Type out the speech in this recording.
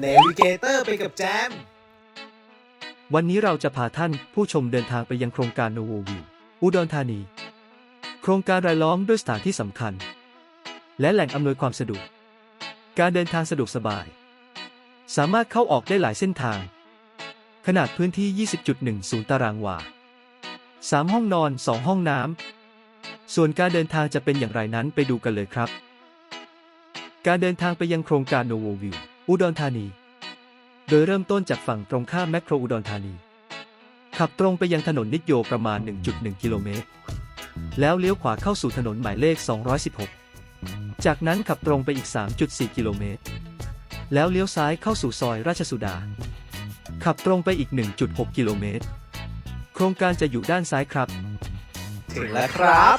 เนวิเกเตอร์ไปกับแจม วันนี้เราจะพาท่านผู้ชมเดินทางไปยังโครงการโนโววิวอุดรธานี โครงการรายล้อมด้วยสถานที่สำคัญ และแหล่งอำนวยความสะดวก การเดินทางสะดวกสบาย สามารถเข้าออกได้หลายเส้นทาง ขนาดพื้นที่ 20.10 ตารางวา 3 ห้องนอน 2 ห้องน้ำ ส่วนการเดินทางจะเป็นอย่างไรนั้นไปดูกันเลยครับ การเดินทางไปยังโครงการโนโววิว อุดรธานี โดยเริ่มต้นจากฝั่งตรงข้ามแมคโครอุดรธานี ขับตรงไปยังถนนนิดโยประมาณ 1.1 กิโลเมตร แล้วเลี้ยวขวาเข้าสู่ถนนหมายเลข 216 จากนั้นขับตรงไปอีก 3.4 กิโลเมตร แล้วเลี้ยวซ้ายเข้าสู่ซอยราชสุดา ขับตรงไปอีก 1.6 กิโลเมตร โครงการจะอยู่ด้านซ้ายครับ ถึงแล้วครับ